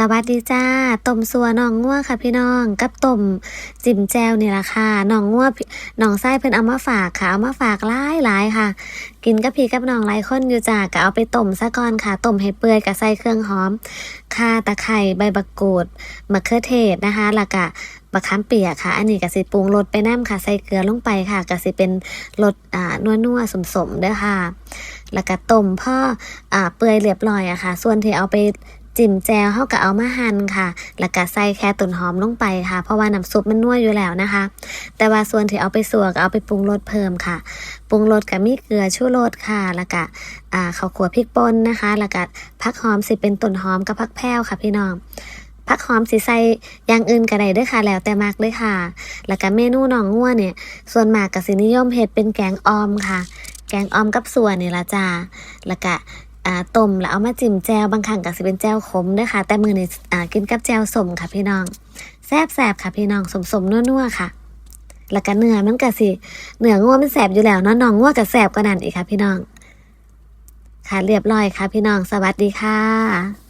สวัสดีจ้าต้มสัวน้องงัวค่ะพี่น้องกับต้มจิ้มแจวนี่แหละค่ะน้องงัวน้องไส้เพิ่นเอามาฝากค่ะเอามาฝากหลายหลายค่ะ กินกับพี่กับน้องหลายคนอยู่จ้าก็เอาไปต้มซะก่อนค่ะต้มให้เปื่อยก็ใส่เครื่องหอมข่าตะไคร้ใบบักกูดมะเขือเทศนะคะแล้วก็บะขามเปียกค่ะ อันนี้ก็สิปรุงรสไปน้ำค่ะใส่เกลือลงไปค่ะก็สิเป็นรสอ่านัวๆสมๆเด้อค่ะ แล้วก็ต้มพ่ออ่าเปื่อยเรียบร้อยอะค่ะ ส่วนที่เอาไป จิ้มแจวเฮาก็เอามาหั่นค่ะ แล้วก็ใส่แค่ต้นหอมลงไปค่ะ เพราะว่าน้ำซุปมันนัวอยู่แล้วนะคะ แต่ว่าส่วนที่เอาไปสัวก็เอาไปปรุงรสเพิ่มค่ะปรุงรสกับมีเกลือชูรสค่ะ แล้วก็อ่าข้าวขัวพริกป่นนะคะ แล้วก็ผักหอมสิเป็นต้นหอมกับผักแพรวค่ะพี่น้องผักหอมสิใส่อย่างอื่นก็ได้ด้วยค่ะ แล้วแต่มักเลยค่ะ แล้วก็เมนูหนองงัวเนี่ย ส่วนมากก็สินิยมเฮ็ดเป็นแกงออมค่ะ แกงออมกับส่วนนี่ละจ้าแล้วก็ อ่าต้มแล้วเอามาจิ้มแจวบางครั้งก็สิเป็นแจวขมด้วยค่ะ แต่มือนี่อ่ากินกับแจวสมค่ะพี่น้องแซ่บแซบค่ะพี่น้องสมสมๆนัวๆค่ะ แล้วก็เนื้อมันก็สิเนื้องัวมันแสบอยู่แล้วเนาะน้องงัวก็แสบกว่านั้นอีกค่ะ พี่น้อง ค่ะเรียบร้อยค่ะ พี่น้องสวัสดีค่ะ